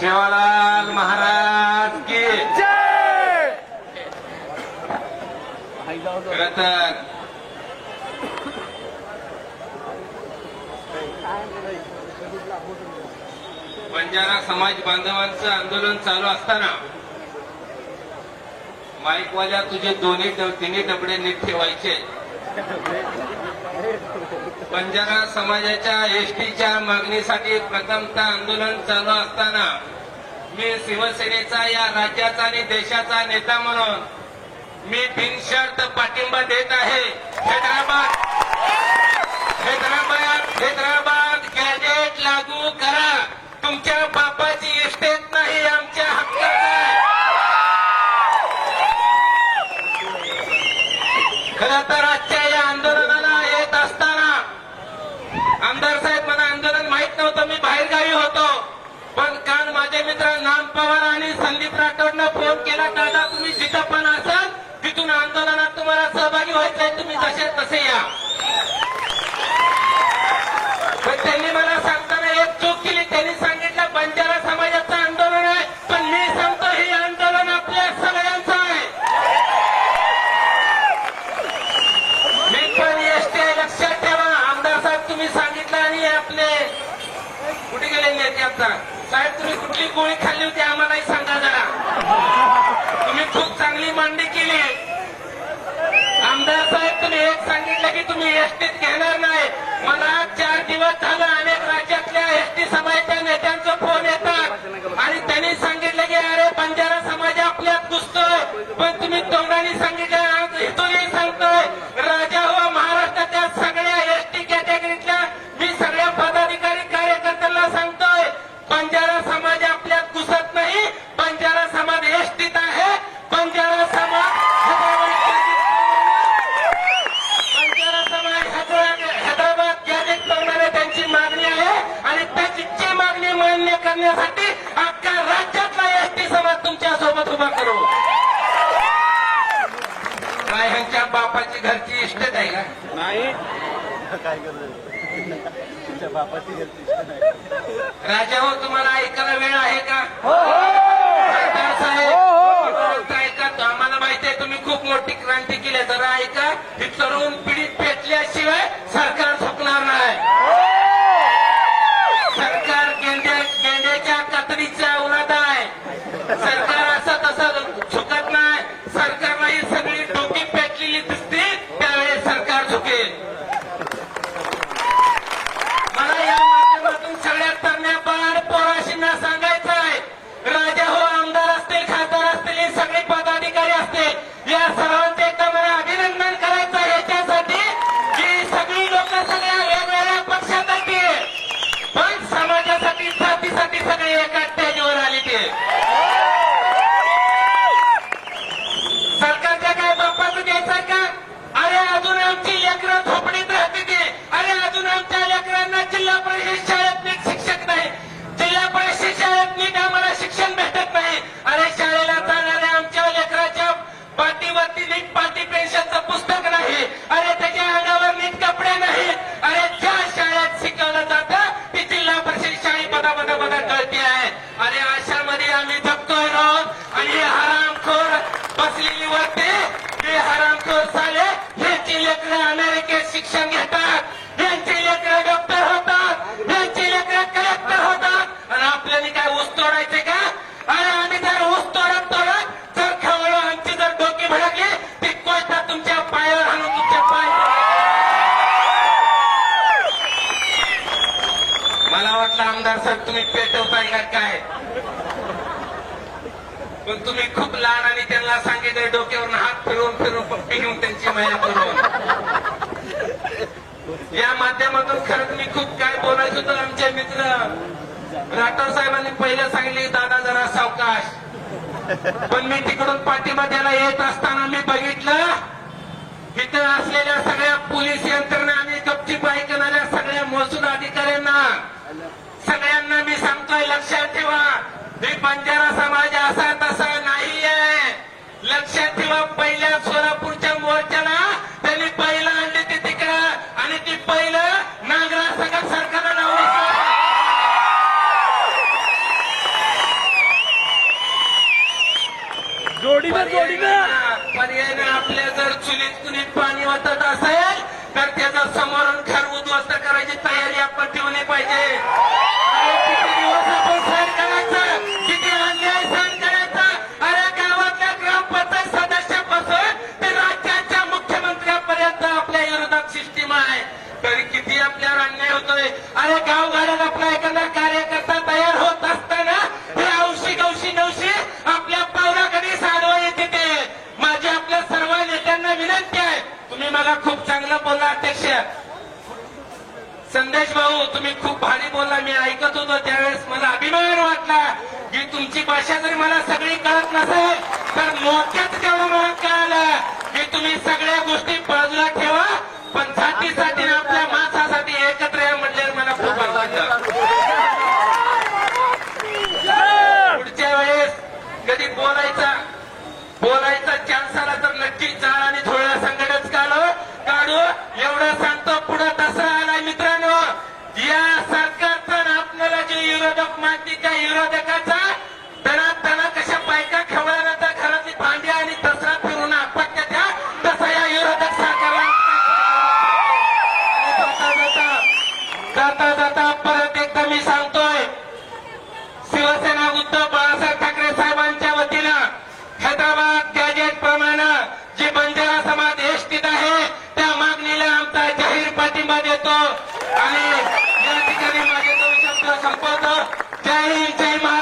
सेवालाल महाराज की खर तर बंजारा समाज बांधवांचं आंदोलन चालू असताना माईकवाल्या तुझे दोन्ही तिन्ही डबडे नीट ठेवायचे. बंजारा समाजाच्या एसटीच्या मागणीसाठी प्रथमतः आंदोलन चालू असताना मी शिवसेनेचा या राज्याचा आणि देशाचा नेता म्हणून मी बिनशर्त पाठिंबा देत आहे. हैदराबाद! हैदराबाद! हैदराबाद गॅजेट लागू करा. तुमच्या बापाची इस्टेट नाही आमच्या हक्काचं आहे. खरं तर आजच्या या आंदोलनाला येत असताना आमदार साहेब मला आंदोलन माहीत नव्हतं मी बाहेर गावी होतो. पण काल माझे मित्र नाम पवार आणि संदीप राठोडनं फोन केला दादा तुम्ही जिथं पण असाल तिथून आंदोलनात तुम्हाला सहभागी व्हायचंय तुम्ही तसे तसे या. कुठे गेले साहेब तुम्ही कुठली गोळी खाल्ली होती आम्हालाही सांगा जरा. तुम्ही खूप चांगली मांडणी केली. आमदार साहेब तुम्ही एक सांगितलं की तुम्ही एसटीत घेणार नाही. मला चार दिवस झालं अनेक राज्यातल्या एसटी समाजाच्या नेत्यांचा फोन येतात. आणि त्यांनी सांगितलं की अरे बंजारा समाज आपल्यात घुसतोय. पण तुम्ही तोंडाने सांगितलं आज इथूनही सांगतोय. करू. काय ह्यांच्या बापाची घरची आहे का? नाही. काय करतो तुमच्या बापाची गलती राजा हो तुम्हाला ऐकायला वेळ आहे का? साहेब फक्त ऐका आम्हाला माहिती आहे तुम्ही खूप मोठी क्रांती केली. जरा ऐका. ही तरुण पिढी पेटल्याशिवाय सरकार झुकणार नाही. सरकार गेंड्या गेंड्याच्या कातडीचा उरादा आहे. सरकार बसलेली वरती हे हरामखोर साले ह्यांची लेकर अमेरिकेत शिक्षण घेतात. ह्यांची लेकर डॉक्टर होतात. ह्यांची लेकर कलेक्टर होतात. आणि आपल्याला काय ऊस तोडायचे का? अरे आम्ही जर ऊस तोडत तोडत जर खवळ आमची जर डोकी भडकली ते कोयता तुमच्या पायावर आणून तुमच्या पाय मला वाटलं आमदार साहेब तुम्ही पेटवताय का काय? पण तुम्ही खूप लहान डोक्यावर हात फिरवून फिरवून पप्पी घेऊन त्यांची माया करून या माध्यमातून खरंच मी खूप काय बोलायचं होतं आमचे मित्र राठोड साहेबांनी पहिलं सांगितले दादा जरा सावकाश. पण मी तिकडून पाठिंबा द्यायला येत असताना मी बघितलं तिथं असलेल्या सगळ्या पोलीस यंत्रणा आणि गपचीपाई करणाऱ्या सगळ्या महसूल अधिकाऱ्यांना सगळ्यांना मी सांगतोय लक्षात ठेवा. मी बंजारा समाज असा तसा लक्षात ठेवा पहिल्या सोलापूरच्या मोर्चाला त्यांनी पहिला आणले ते तिकडं आणि ती पहिलं नागरा सगळ्या सरकारला लावलं जोडीनं जोडीनं. पर्याय आपल्या जर चुलीत कुणीत पाणी वाटत असेल मला खूप चांगलं बोलला अध्यक्ष. संदेश भाऊ तुम्ही खूप भारी बोलला. मी ऐकत होतो त्यावेळेस मला अभिमान वाटला की तुमची भाषा जरी मला सगळी कळत नसेल तर मोठ्याच तेवढं मला कळालं की तुम्ही सगळ्या गोष्टी बाजूला ठेवा पण जातीसाठी आपल्या सांगतो असाल मित्रांनो. या सरकारचा आपल्याला जे विरोधक मानते त्या विरोधकाचा दणा तणा कशा बायका खवळा जातात घरातली भांडी आणि दसरा फिरून आपत्य द्या तसा या विरोधक सरकारला जाता जाता जाता जाता परत एकदा मी सांगतोय शिवसेना उद्धव बाळासाहेब ठाकरे साहेबांच्या वतीनं हैदराबाद गॅजेट प्रमाणे जे बंजारा समाज एसटीत आहे त्या मागणीला आमचा जाहीर पाठिंबा देतो आणि या ठिकाणी माझे दोन संपवतो. जय हिंद जय महाराष्ट्र.